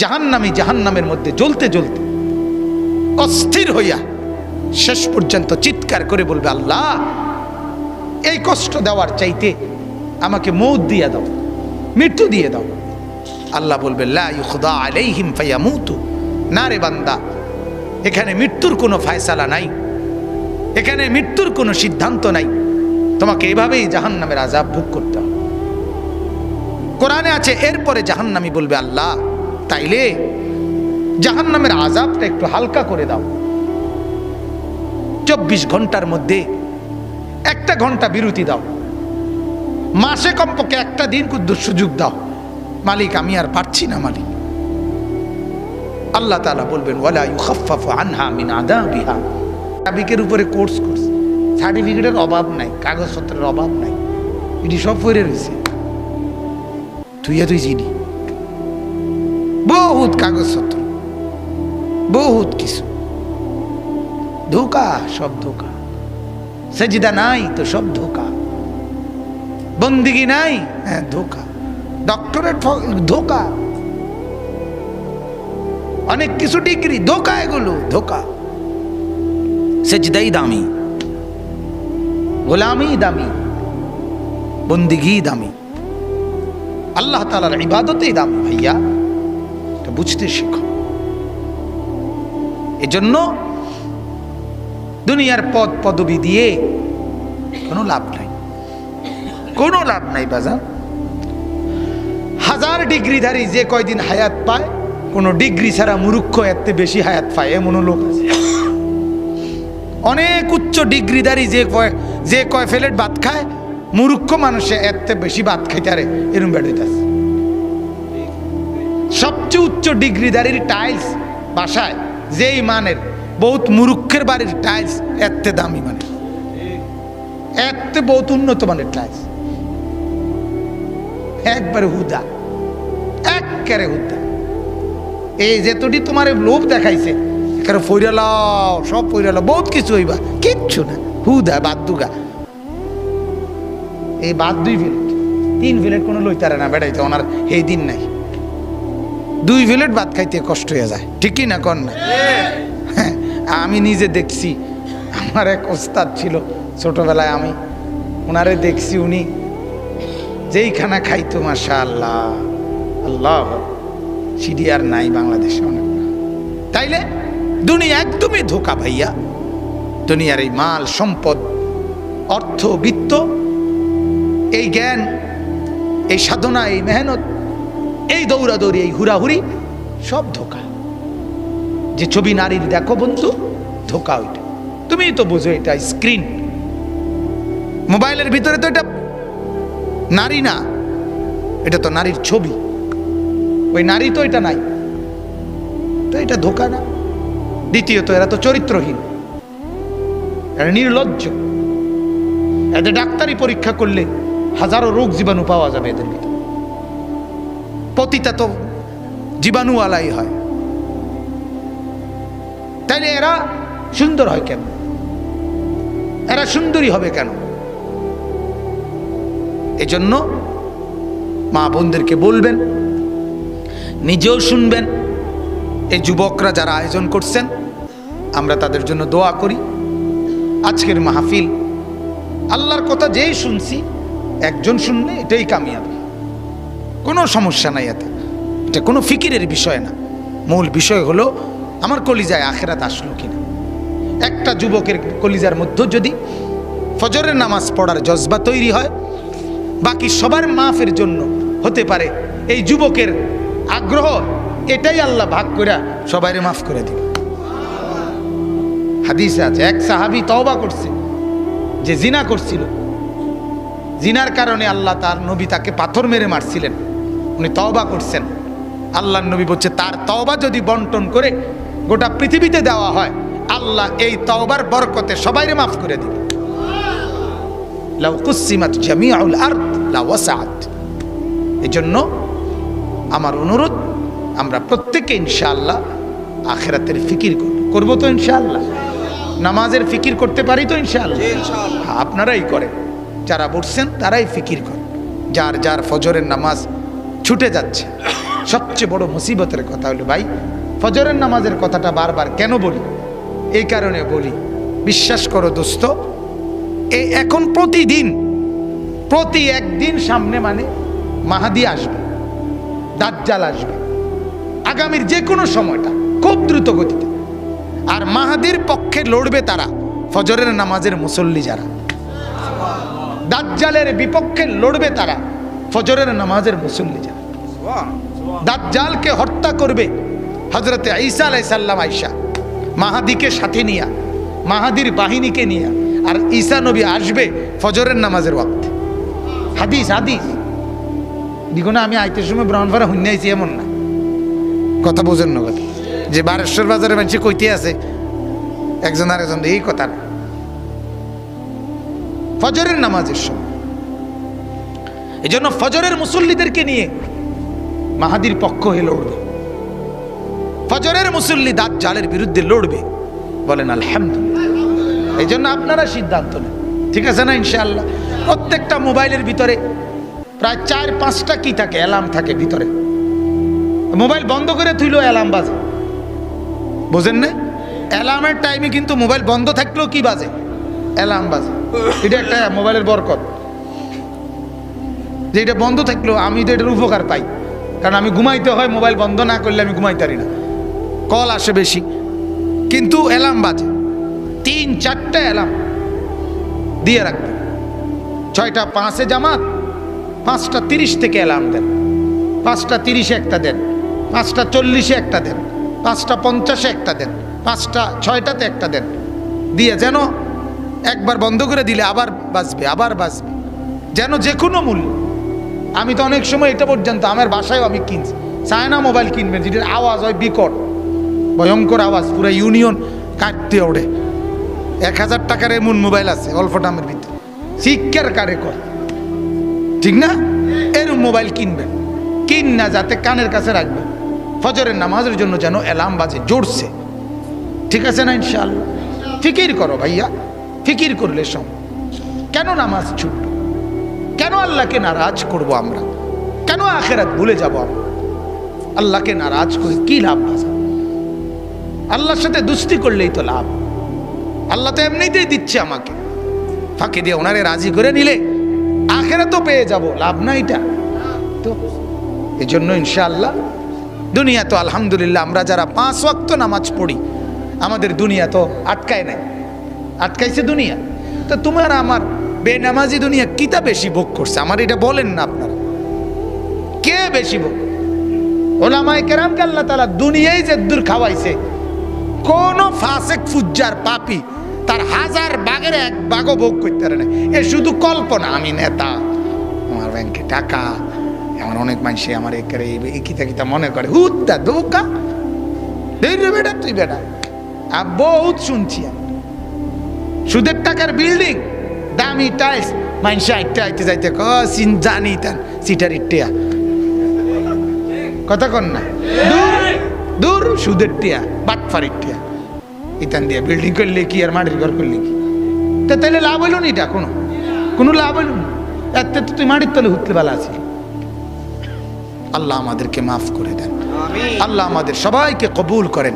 জাহান্নামি জাহান্নামের মধ্যে জ্বলতে জ্বলতে অস্থির হইয়া শেষ পর্যন্ত চিৎকার করে বলবে, আল্লাহ, এই কষ্ট দেওয়ার চাইতে আমাকে মৌত দিয়ে দাও, মৃত্যু দিয়ে দাও। আল্লাহ বলবে না রে বান্দা, এখানে মৃত্যুর কোনো ফায়সালা নাই, এখানে মৃত্যুর কোনো সিদ্ধান্ত নাই। তোমাকে এভাবেই জাহান্নামের আজাব ভোগ করতে হবে। কোরআনে আছে, এরপরে জাহান্নামি বলবে, আল্লাহ তাইলে জাহান্নামের আজাবটা একটু হালকা করে দাও। চব্বিশ ঘণ্টার মধ্যে একটা ঘণ্টা বিরতি দাও। মাসে কমপক্ষে একটা দিন কুদ্দু সুযোগ দাও। মালিক, আমি আর পারছি না, মালিক। আল্লাহ তাআলা বলবেন, ওয়ালা আনহা আদাবিহা সাবিকের উপরে কোর্স করছে। সার্টিফিকেটের অভাব নাই, কাগজপত্রের অভাব নাই। এটি সব পড়ে রয়েছে। তুই তুই চিনি বহুত কাগজপত্র বহুত কিছু। ধোকা, সব ধোকা। সেজিদা নাই তো সব ধোকা। বন্দিগি নাই? হ্যাঁ ধোকা। ডক্টরেট ধোকা। অনেক কিছু ডিগ্রি ধোকা এগুলো, ধোকা। সেজদাই দামি। গোলামি দামি। বন্দিগি দামি। আল্লাহ তালার ইবাদতেই দামি ভাইয়া। বুঝতে শেখো। এজন্য দুনিয়ার পদ পদবি দিয়ে কোনো লাভ নাই। কোনো লাভ নাই বাজার হাজার ডিগ্রিধারী যে কয়দিন হায়াত পায়, কোনো ডিগ্রি ছাড়া মুরুক্ষ এতে বেশি হায়াত পায়, এমনও লোক আছে। অনেক উচ্চ ডিগ্রিধারী যে কয় যে কয় ফেলেট ভাত খায়, মুরুক্ষ মানুষে এতে বেশি ভাত খাইতারে এরম বেড়াইতেছে সবচেয়ে উচ্চ ডিগ্রিধারীর টাইলস বাসায়, যেই মানের, বহুত মুরুক্ষের বাড়ির টাইলস এতে দামি মানের। এতে বহুত উন্নত মানের টাইলস একবারে হুদা। একবারে হুদা। এই যেতটি তোমার লোভ দেখাইছে, এখানে ফইরালাও, সব ফইরালাও, বহুত কিছু হইবা। কিচ্ছু না। হুদা বাদ দুগা এই বাদ দুই ফিলেট তিন ফিলেট কোনো লইতারে না, বেড়াইতে ওনার এই দিন নাই। দুই ফিলেট ভাত খাইতে কষ্ট হয়ে যায়। ঠিকই না কর না? হ্যাঁ আমি নিজে দেখছি, আমার এক ওস্তাদ ছিল, ছোটবেলায় আমি ওনারে দেখছি উনি যেই খানা খাইতো মাশা আল্লাহ আল্লাহ সিডি আর নাই বাংলাদেশে অনেক। তাইলে, দুনিয়া একদমই ধোকা ভাইয়া। দুনিয়ার এই মাল, সম্পদ, অর্থ, বিত্ত, এই জ্ঞান, এই সাধনা, এই মেহনত এই দৌড়াদৌড়ি, এই হুড়াহুড়ি, সব ধোকা। যে ছবি নারীর, দেখো বন্ধু, ধোকা ওইটা। তুমি তো বোঝো এটা স্ক্রিন। মোবাইলের ভিতরে তো এটা নারী না, এটা তো নারীর ছবি। ওই নারী তো এটা নাই। তো এটা ধোকা না? দ্বিতীয়ত, এরা তো চরিত্রহীন। এরা নির্লজ্জ। এদের ডাক্তারি পরীক্ষা করলে হাজারো রোগ জীবাণু পাওয়া যাবে এদের ভিতরে। পতিতা তো জীবাণুওয়ালাই হয়। তাইলে এরা সুন্দর হয় কেন? এরা সুন্দরী হবে কেন? এজন্য মা বোনদেরকে বলবেন, নিজেও শুনবেন, এই যুবকরা যারা আয়োজন করছেন, আমরা তাদের জন্য দোয়া করি। আজকের মাহফিল, আল্লাহর কথা যেই শুনছি, একজন শুনলে এটাই কামিয়াবি। কোনো সমস্যা নাই এতে। এটা কোনো ফিকিরের বিষয় না। মূল বিষয় হলো, আমার কলিজায় আখেরাত আসলো কিনা। একটা যুবকের কলিজার মধ্যে যদি ফজরের নামাজ পড়ার জজবা তৈরি হয়, বাকি সবার মাফের জন্য হতে পারে। এই যুবকের আগ্রহ, এটাই আল্লাহ ভাগ করে সবাইরে মাফ করে দিবে। হাদিসে আছে, এক সাহাবি তওবা করছে, যে জিনা করছিল। জিনার কারণে আল্লাহ তার নবী তাকে পাথর মেরে মারছিলেন। উনি তওবা করছেন। আল্লাহ নবী বলছে তার তওবা যদি বন্টন করে গোটা পৃথিবীতে দেওয়া হয় আল্লাহ এই তওবার বরকতে সবাইরে মাফ করে দিবে। এজন্য আমার অনুরোধ আমরা প্রত্যেকে ইনশাআল্লাহ আখেরাতের ফিকির করব করব তো ইনশাআল্লাহ। নামাজের ফিকির করতে পারি তো ইনশাআল্লাহ। আপনারাই করেন যারা বসছেন তারাই ফিকির করেন। যার যার ফজরের নামাজ ছুটে যাচ্ছে। সবচেয়ে বড় মুসিবতের কথা হলো, ভাই, ফজরের নামাজের কথাটা বারবার কেন বলি? এই কারণে বলি, বিশ্বাস করো দোস্ত এই এখন প্রতিদিন, প্রতি একদিন সামনে মানে মাহাদি আসবে, দাজ্জাল আসবে, আগামীর যে কোনো সময়টা, খুব দ্রুত গতিতে। আর মাহাদির পক্ষে লড়বে তারা, ফজরের নামাজের মুসল্লি যারা। দাজ্জালের বিপক্ষে লড়বে তারা, ফজরের নামাজের মুসল্লি যারা। দাজ্জালকে হত্যা করবে হজরতে ঈসা আলাইসাল্লাম আইসা মাহাদিকে সাথে নিয়া, মাহাদির বাহিনীকে নিয়া, আর ঈসা নবী আসবে ফজরের নামাজের ওয়াক্তে। হাদিস হাদিস। দিগুনা আমি আইতের সময় ব্রাহ্মণপাড়া হুন্যে আইছি, এমন না। কথা বোঝেন না কথা। যে বারেশ্বর বাজারে মানুষ কইতে আছে, একজন আর একজন এই কথা না। ফজরের নামাজের সময়। এই জন্য ফজরের মুসল্লিদেরকে নিয়ে মাহাদির পক্ষ হয়ে লড়বে। ফজরের মুসল্লি দাঁত জালের বিরুদ্ধে লড়বে। বলেন, আলহামদুলিল্লাহ। এই জন্য আপনারা সিদ্ধান্ত নেন। ঠিক আছে না, ইনশাআল্লাহ? প্রত্যেকটা মোবাইলের ভিতরে প্রায় চার, পাঁচটা কি থাকে? অ্যালার্ম থাকে ভিতরে। মোবাইল বন্ধ করে থুইলেও অ্যালার্ম বাজে। বোঝেন না? অ্যালার্মের টাইমে কিন্তু মোবাইল বন্ধ থাকলেও কি বাজে? অ্যালার্ম বাজে। এটা একটা মোবাইলের বরকত। যে এটা বন্ধ থাকলেও আমি তো এটার উপকার পাই। কারণ আমি ঘুমাইতে হয়, মোবাইল বন্ধ না করলে আমি ঘুমাইতে পারি না। কল আসে বেশি। কিন্তু অ্যালার্ম বাজে। তিন, চারটা অ্যালার্ম দিয়ে রাখবেন ছয়টা পাঁচে জামাত, পাঁচটা তিরিশ থেকে অ্যালার্ম দেন। পাঁচটা তিরিশে একটা দেন। পাঁচটা চল্লিশে একটা দেন। পাঁচটা পঞ্চাশে একটা দেন। পাঁচটা ছয়টাতে একটা দেন। দিয়ে যেন একবার বন্ধ করে দিলে আবার বাঁচবে আবার বাঁচবে যেন যে কোনো মূল্য। আমি তো অনেক সময় এটা পর্যন্ত আমার বাসায়ও আমি কিনছি। চায়না মোবাইল কিনবেন, যেটার আওয়াজ হয় বিকট। ভয়ঙ্কর আওয়াজ, পুরো ইউনিয়ন কাটতে ওড়ে। এক হাজার টাকার এমন মোবাইল আছে, অল্প দামের ভিতরে। শিক্ষার কারে কর ঠিক না? এরম মোবাইল কিনবেন। কিন না, যাতে কানের কাছে রাখবেন। ফজরের নামাজের জন্য যেন অ্যালার্ম বাজে জোরছে ঠিক আছে না ইনশাআল্লাহ? ফিকির করো ভাইয়া, ফিকির করলে সব। কেন নামাজ কেন আল্লাহকে নারাজ করব আমরা? কেন আখেরাত ভুলে যাব আমরা? আল্লাহকে নারাজ করে কি লাভ বাজা আল্লাহর সাথে দুস্তি করলেই তো লাভ। আল্লাহ তো এমনিতেই দিচ্ছে আমাকে। ফাঁকি দিয়ে ওনারে রাজি করে নিলে আখেরা তো পেয়ে যাব। লাভ না এটা। তো এই জন্য ইনশাআল্লাহ দুনিয়া তো আলহামদুলিল্লাহ, আমরা যারা পাঁচ ওয়াক্ত নামাজ পড়ি, আমাদের দুনিয়া তো আটকায় নাই। আটকাইছে দুনিয়া। তো তোমার আমার বেনামাজি দুনিয়া কিতা বেশি ভোগ করছে? আমার এটা বলেন না আপনারা। কে বেশি ভোগ? ওলামায় কেরামকে আল্লাহ তালা দুনিয়ায় যে দূর খাওয়াইছে, কোন ফাসেক, ফুজ্জার পাপি তার হাজার বাগের এক বাগও ভোগ করতে পারে না। এ শুধু কল্পনা, আমি নেতা, আমার ব্যাংকে টাকা আমার অনেক মানুষে আমার একেবারে এই কিতা কিতা মনে করে। হুদ্দা দেই রে বেটা, তুই বেটা। বহুত শুনছি আমি। সুদের টাকার বিল্ডিং দামি টাইলস মানুষ আইতে আইতে যাইতে ক সিন জানি তান সিটার টিয়া। কথা কন না? দূর দূর সুদের টিয়া বাট বাটফারির টিয়া। ইতান দিয়ে বিল্ডিং করলে কি আর মাটির ঘর করলে কি? তা তাহলে লাভ হইল নি এটা কোনো? কোনো লাভ হইল না? এতে তো তুই মাটির তলে হুতলে বেলা আছি আল্লাহ আমাদেরকে মাফ করে দেন। আল্লাহ আমাদের সবাইকে কবুল করেন।